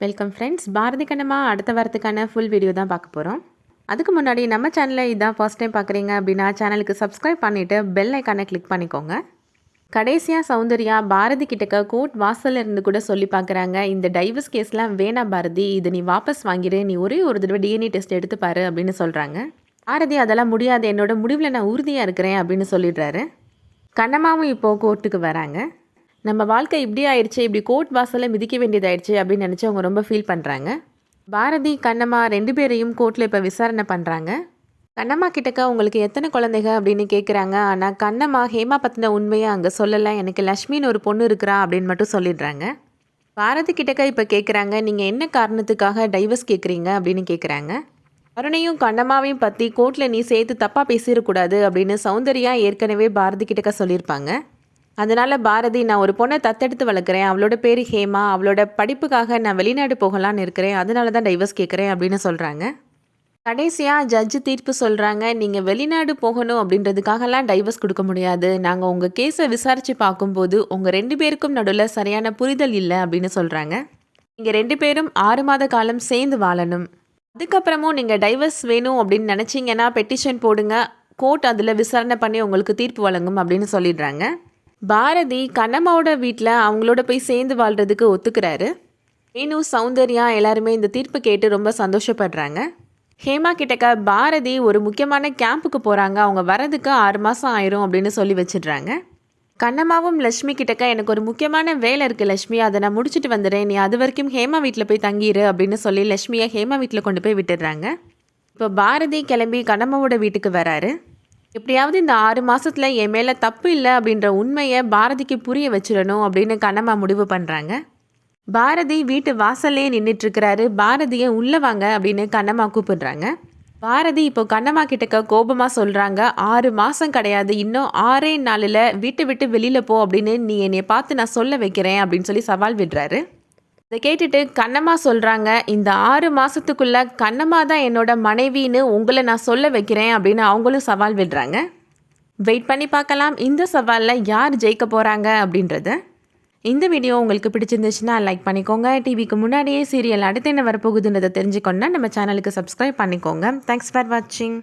Welcome friends Bharathi Kannamma அடுத்த வாரத்துக்கான full video தான் பார்க்க போகிறோம் அதுக்கு முன்னாடி நம்ம சேனலில் இதான் ஃபர்ஸ்ட் டைம் பார்க்குறீங்க அப்படின்னா சேனலுக்கு சப்ஸ்கிரைப் பண்ணிவிட்டு பெல் ஐக்கானை கிளிக் பண்ணிக்கோங்க. கடைசியாக சௌந்தர்யா பாரதி கிட்டக்க கோர்ட் வாசல்ல இருந்து கூட சொல்லி பார்க்குறாங்க இந்த டைவர்ஸ் கேஸ்லாம் வேணாம் பாரதி இது நீ வாபஸ் வாங்கிடு நீ ஒரே ஒரு தடவை டிஎன்ஏ டெஸ்ட் எடுத்து பாரு அப்படின்னு சொல்கிறாங்க பாரதி அதெல்லாம் முடியாது என்னோட முடிவில் நான் உறுதியாக இருக்கிறேன் அப்படின்னு சொல்லிடுறாரு. கண்ணம்மாவும் இப்போது கோர்ட்டுக்கு வராங்க. நம்ம வாழ்க்கை இப்படி ஆயிடுச்சு இப்படி கோர்ட் வாசலில் மிதிக்க வேண்டியதாயிடுச்சு அப்படின்னு நினச்சி அவங்க ரொம்ப ஃபீல் பண்ணுறாங்க பாரதி கண்ணம்மா ரெண்டு பேரையும் கோர்ட்டில் இப்போ விசாரணை பண்ணுறாங்க கண்ணம்மா கிட்டக்க உங்களுக்கு எத்தனை குழந்தைங்க அப்படின்னு கேட்குறாங்க ஆனால் கண்ணம்மா ஹேமா பற்றின உண்மையை அங்கே சொல்லலை. எனக்கு லக்ஷ்மின்னு ஒரு பொண்ணு இருக்கிறா அப்படின்னு மட்டும் சொல்லிடுறாங்க. பாரதி கிட்டக்க இப்போ கேட்குறாங்க நீங்கள் என்ன காரணத்துக்காக டைவர்ஸ் கேட்குறீங்க அப்படின்னு கேட்குறாங்க அருணையும் கண்ணம்மாவையும் பற்றி கோர்ட்டில் நீ சேர்த்து தப்பாக பேசிடக்கூடாது அப்படின்னு சௌந்தர்யா ஏற்கனவே பாரதி கிட்டக்க சொல்லியிருப்பாங்க. அதனால் பாரதி நான் ஒரு பொண்ணை தத்தெடுத்து வளர்க்குறேன். அவளோட பேர் ஹேமா. அவளோட படிப்புக்காக நான் வெளிநாடு போகலான்னு இருக்கிறேன். அதனால தான் டைவர்ஸ் கேட்குறேன் அப்படின்னு சொல்கிறாங்க கடைசியாக ஜட்ஜு தீர்ப்பு சொல்கிறாங்க நீங்கள் வெளிநாடு போகணும் அப்படின்றதுக்காகலாம் டைவர்ஸ் கொடுக்க முடியாது. நாங்கள் உங்கள் கேஸை விசாரித்து பார்க்கும்போது உங்கள் ரெண்டு பேருக்கும் நடுவில் சரியான புரிதல் இல்லை அப்படின்னு சொல்கிறாங்க நீங்கள் ரெண்டு பேரும் ஆறு மாத காலம் சேர்ந்து வாழணும். அதுக்கப்புறமும் நீங்கள் டைவர்ஸ் வேணும் அப்படின்னு நினச்சிங்கன்னா பெட்டிஷன் போடுங்க. கோர்ட் அதில் விசாரணை பண்ணி உங்களுக்கு தீர்ப்பு வழங்கும் அப்படின்னு சொல்லிடுறாங்க. பாரதி கண்ணம்மாவோட வீட்டில் அவங்களோட போய் சேர்ந்து வாழ்கிறதுக்கு ஒத்துக்கிறாரு. வேணு சௌந்தர்யா எல்லாருமே இந்த தீர்ப்பு கேட்டு ரொம்ப சந்தோஷப்படுறாங்க. ஹேமா கிட்டக்க பாரதி ஒரு முக்கியமான கேம்புக்கு போகிறாங்க அவங்க வரதுக்கு ஆறு மாதம் ஆயிரும் அப்படின்னு சொல்லி வச்சிடுறாங்க. கண்ணம்மாவும் லக்ஷ்மி கிட்டக்க எனக்கு ஒரு முக்கியமான வேலை இருக்குது லக்ஷ்மி அதை நான் முடிச்சுட்டு வந்துடுறேன் நீ அது வரைக்கும் ஹேமா வீட்டில் போய் தங்கிடு அப்படின்னு சொல்லி லக்ஷ்மியை ஹேமா வீட்டில் கொண்டு போய் விட்டுடுறாங்க. இப்போ பாரதி கிளம்பி கண்ணம்மாவோட வீட்டுக்கு வராரு. எப்படியாவது இந்த ஆறு மாதத்தில் என் மேலே தப்பு இல்லை அப்படின்ற உண்மையை பாரதிக்கு புரிய வச்சிடணும் அப்படின்னு கண்ணம்மா முடிவு பண்ணுறாங்க பாரதி வீட்டு வாசல்லே நின்றுட்டுருக்கிறாரு பாரதியை உள்ளே வாங்க அப்படின்னு கண்ணம்மா கூப்பிடுறாங்க. பாரதி இப்போ கண்ணம்மா கிட்டக்க கோபமாக சொல்கிறாங்க ஆறு மாதம் கிடையாது. இன்னும் ஆறே நாளில் வீட்டை விட்டு வெளியில் போ அப்படின்னு நீ என்னை பார்த்து நான் சொல்ல வைக்கிறேன் அப்படின்னு சொல்லி சவால் விடுறாரு. இதை கேட்டுட்டு கண்ணம்மா சொல்கிறாங்க இந்த ஆறு மாதத்துக்குள்ளே கண்ணம்மா தான் என்னோட மனைவின்னு உங்களை நான் சொல்ல வைக்கிறேன் அப்படின்னு அவங்களும் சவால் விடுறாங்க. வெயிட் பண்ணி பார்க்கலாம் இந்த சவாலில் யார் ஜெயிக்க போகிறாங்க அப்படின்றத. இந்த வீடியோ உங்களுக்கு பிடிச்சிருந்துச்சுன்னா லைக் பண்ணிக்கோங்க. டிவிக்கு முன்னாடியே சீரியல் அடுத்து என்ன வரப்போகுதுன்றதை தெரிஞ்சுக்கணுன்னா நம்ம சேனலுக்கு சப்ஸ்கிரைப் பண்ணிக்கோங்க. தேங்க்ஸ் ஃபார் வாட்சிங்